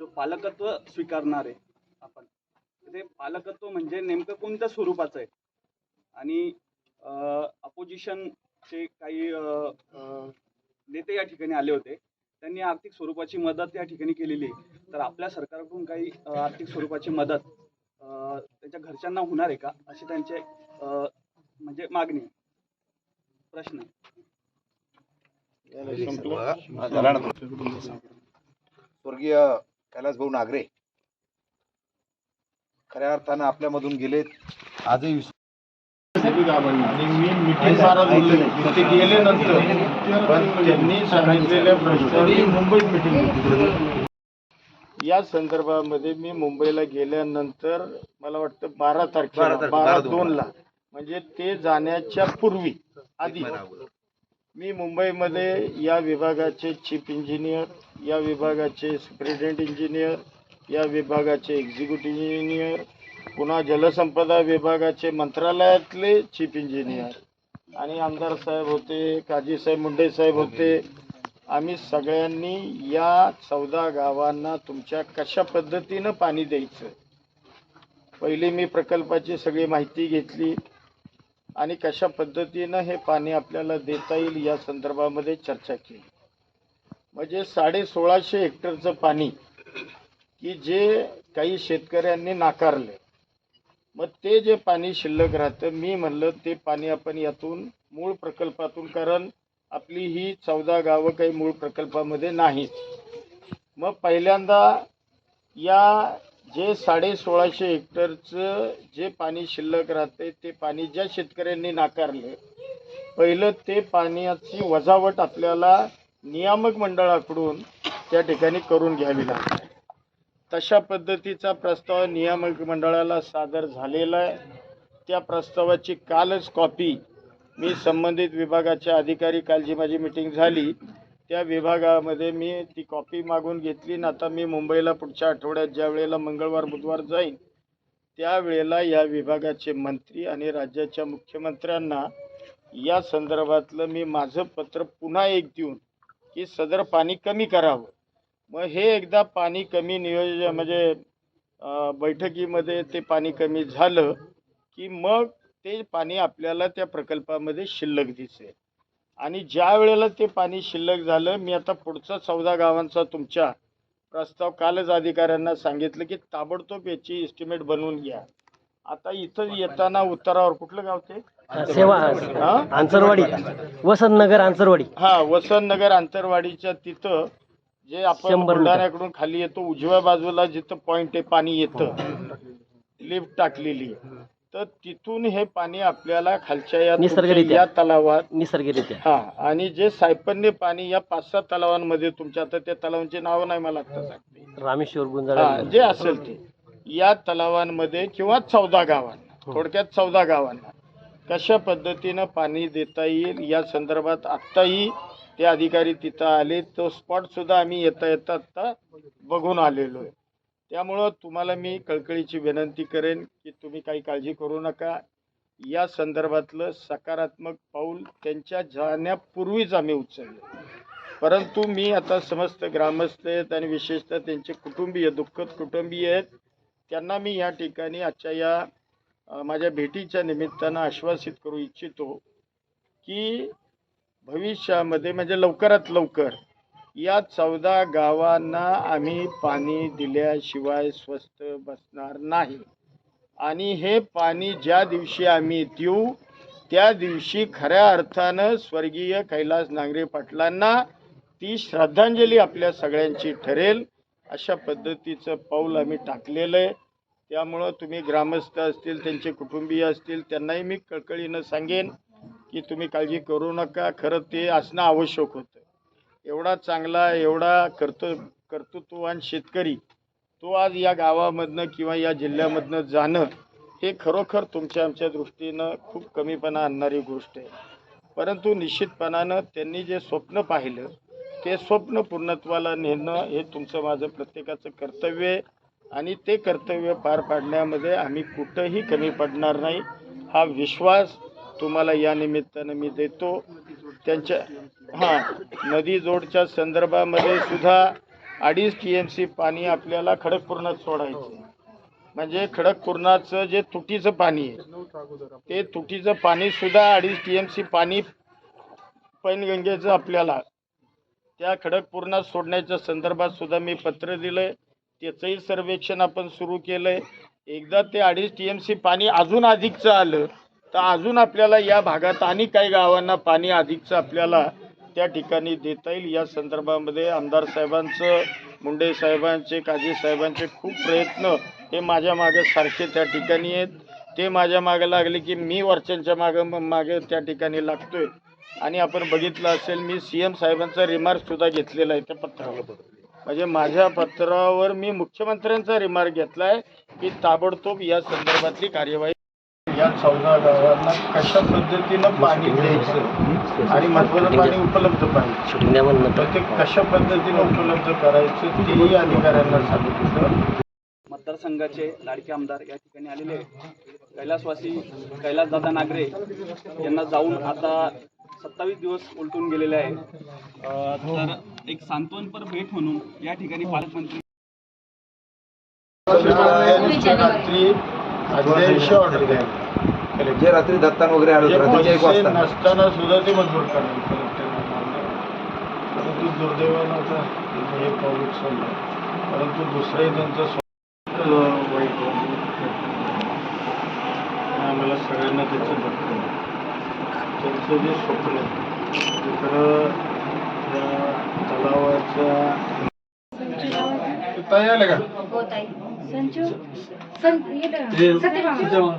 जो पालकत्व स्वीकारणार आहे आपण. ते पालकत्व म्हणजे नेमकं कोणत्या स्वरूपाचं आहे? आणि अपोजिशनचे काही नेते या ठिकाणी आले होते. त्यांनी आर्थिक स्वरूपाची मदत या ठिकाणी केलेली आहे. तर आपल्या सरकारकडून काही आर्थिक स्वरूपाची मदत त्यांच्या घरच्यांना होणार आहे का? अशी त्यांचे म्हणजे मागणी. प्रश्न आहे. स्वर्गीय कैलासभाऊ नागरे खऱ्या अर्थानं आपल्यामधून गेलेत. आजही विस- आणि मी मिटिंग मारा बोलले. तिथे गेले नंतर. पण त्यांनी सांगितलेल्या प्रश्नांनी मुंबईत मिटिंग या संदर्भामध्ये मी मुंबईला गेल्यानंतर मला वाटतं बारा तारखेला तारखे, बारा बारा दोन ला म्हणजे ते जाण्याच्या पूर्वी आधी. मी मुंबईमध्ये या विभागाचे चीफ इंजिनियर या विभागाचे सुप्रिटेंट इंजिनियर या विभागाचे एक्झिक्युटिव्ह इंजिनियर पुन्हा जलसंपदा विभागाचे मंत्रालयातले चीफ इंजिनियर आणि आमदार साहेब होते काजी साहेब मुंडे साहेब होते. आम्ही सगळ्यांनी या चौदा गावांना तुमच्या कशा पद्धतीनं पाणी द्यायचं? पहिली मी प्रकल्पाची सगळी माहिती घेतली. आणि कशा पद्धतीनं हे पाणी आपल्याला देता येईल या संदर्भामध्ये चर्चा केली. म्हणजे साडे सोळाशे हेक्टरचं पाणी की जे काही शेतकऱ्यांनी नाकारले मग ते जे पाणी शिल्लक राहतं मी म्हणलं ते पाणी आपण यातून मूळ प्रकल्पातून कारण आपली ही चौदा गावं काही मूळ प्रकल्पामध्ये नाहीत. मग पहिल्यांदा या जे साडे सोळाशे हेक्टरचं जे पाणी शिल्लक राहते ते पाणी ज्या शेतकऱ्यांनी नाकारले पहिलं ते पाण्याची वजावट आपल्याला नियामक मंडळाकडून त्या ठिकाणी करून घ्यावी लागते. तशा पद्धतीचा प्रस्ताव नियामक मंडळाला सादर झालेला आहे. त्या प्रस्तावाची कालच कॉपी मी संबंधित विभागाच्या अधिकारी काल जी माझी मिटिंग झाली त्या विभागामध्ये मी ती कॉपी मागून घेतली ना आता मी मुंबईला पुढच्या आठवड्यात ज्या वेळेला मंगळवार बुधवार जाईन त्यावेळेला या विभागाचे मंत्री आणि राज्याच्या मुख्यमंत्र्यांना या संदर्भातलं मी माझं पत्र पुन्हा एक देऊन की सदर पाणी कमी करावं. मग हे एकदा पाणी कमी नियोजन म्हणजे बैठकीमध्ये ते पाणी कमी झालं की मग ते पाणी आपल्याला त्या प्रकल्पामध्ये शिल्लक दिसेल. आणि ज्या वेळेला ते पाणी शिल्लक झालं मी आता पुढचा चौदा गावांचा तुमच्या प्रस्ताव कालच अधिकाऱ्यांना सांगितलं की ताबडतोब याची एस्टिमेट बनवून घ्या. आता इथं येताना उत्तरावर कुठलं गाव ते? सेवा हा? आंचरवाडी वसंतनगर आंचरवाडी हा वसंतनगर आंतरवाडीच्या तिथं जे आपण. बुलढाण्याकडून खाली येतो उजव्या बाजूला जिथं पॉइंट आहे पाणी येतं. लिफ्ट टाकलेली आहे. तर तिथून हे पाणी आपल्याला खालच्या या निसर्गरित्या. या तलावात निसर्गरित्या. हा आणि जे सायपन्य पाणी या पाच सात तलावांमध्ये तुमच्या आता त्या तलावांची नावं नाही मला आता सांगते रामेश्वर हा गुंजाळ जे असेल ते. या तलावांमध्ये किंवा चौदा गावांना. थोडक्यात चौदा गावांना. कशा पद्धतीनं पाणी देता येईल या संदर्भात आत्ताही ते अधिकारी तिथं आले. तो स्पॉट सुद्धा आम्ही येता येता आत्ता बघून आलेलो आहे. त्यामुळं तुम्हाला मी कळकळीची विनंती करेन की तुम्ही काही काळजी करू नका. या संदर्भातलं सकारात्मक पाऊल त्यांच्या जाण्यापूर्वीच आम्ही उचललं. परंतु मी आता समस्त ग्रामस्थ आहेत आणि विशेषतः त्यांचे कुटुंबीय दुःखद कुटुंबीय आहेत त्यांना मी या ठिकाणी आजच्या या माझ्या भेटीच्या निमित्तानं आश्वासित करू इच्छितो की भविष्यामध्ये म्हणजे लवकरात लवकर या चौदा गावांना आम्ही पाणी दिल्याशिवाय स्वस्त बसणार नाही. आणि हे पाणी ज्या दिवशी आम्ही देऊ त्या दिवशी खऱ्या अर्थानं स्वर्गीय कैलास नांगरे पाटलांना ती श्रद्धांजली आपल्या सगळ्यांची ठरेल अशा पद्धतीचं पाऊल आम्ही टाकलेलं आहे. त्यामुळं तुम्ही ग्रामस्थ असतील त्यांचे कुटुंबीय असतील त्यांनाही मी कळकळीनं सांगेन की तुम्ही काळजी करू नका. खरं ते असणं आवश्यक होतं. एवढा चांगला एवढा कर्तृ कर्तृत्ववान शेतकरी तो आज या गावामधनं किंवा या जिल्ह्यामधनं जाणं हे खरोखर तुमच्या आमच्या दृष्टीनं खूप कमीपणा आणणारी गोष्ट आहे. परंतु निश्चितपणानं त्यांनी जे स्वप्न पाहिलं ते स्वप्न पूर्णत्वाला नेणं हे तुमचं माझं प्रत्येकाचं कर्तव्य आहे. आणि ते कर्तव्य पार पाडण्यामध्ये आम्ही कुठंही कमी पडणार नाही. हा विश्वास तुम्हाला या निमित्तानं मी देतो. त्यांच्या हां नदी जोडच्या संदर्भामध्ये सुद्धा अडीच टी एम सी पाणी आपल्याला खडकपूर्णात सोडायचं. म्हणजे खडकपूर्णाचं जे तुटीचं पाणी आहे ते तुटीचं पाणी सुद्धा अडीच टी एम सी पाणी पैनगंगेचं आपल्याला त्या खडकपूर्णात सोडण्याच्या संदर्भात सुद्धा मी पत्र दिलंय. त्याचंही सर्वेक्षण आपण सुरू केलंय. एकदा ते अडीच टी एम सी पाणी अजून अधिकचं आलं तर अजून आपल्याला या भागात आणि काही गावांना पाणी अधिकचं आपल्याला त्या ठिकाणी देता येईल. या संदर्भामध्ये आमदार साहेबांचं मुंडे साहेबांचे काजी साहेबांचे खूप प्रयत्न हे माझ्या मागे सारखे त्या ठिकाणी आहेत. ते माझ्या मागे लागले की मी वरच्यांच्या मागं मागे त्या ठिकाणी लागतोय. आणि आपण बघितलं असेल मी सी एम साहेबांचा रिमार्क सुद्धा घेतलेला आहे त्या पत्रावर. म्हणजे माझ्या पत्रावर मी मुख्यमंत्र्यांचा रिमार्क घेतला आहे की ताबडतोब या संदर्भातली कार्यवाही या चौदा गावांना कशा पद्धतीनं पाणी द्यायचं आणि महत्वाचं पाणी उपलब्ध पाहिजे? तर. ते कशा पद्धतीनं उपलब्ध करायचं तेही अधिकाऱ्यांना सांगितलं. मतदारसंघाचे लाडके आमदार या ठिकाणी आलेले. कैलासवासी कैलासदादा नागरे यांना जाऊन आता सत्तावीस दिवस उलटून गेलेले आहे तर एक सांत्वनपर भेट म्हणून या ठिकाणी पालकमंत्री रात्री जे रात्री दत्तान वगैरे आलो होतं रात्रीच्या एक पैसे वाजता. नसताना सुद्धा ते मंजूर कलेक्टरने परंतु दुर्दैवानं आता हे पाऊल उचललं परंतु दुसरंही त्यांचं स्व- अं, वाईट वाटलं. आणि आम्हाला सगळ्यांना त्याचं आहे. त्यांचं जे स्वप्न आहे ते खरं त्या तलावाच्या का? संजू? सत्यभामा.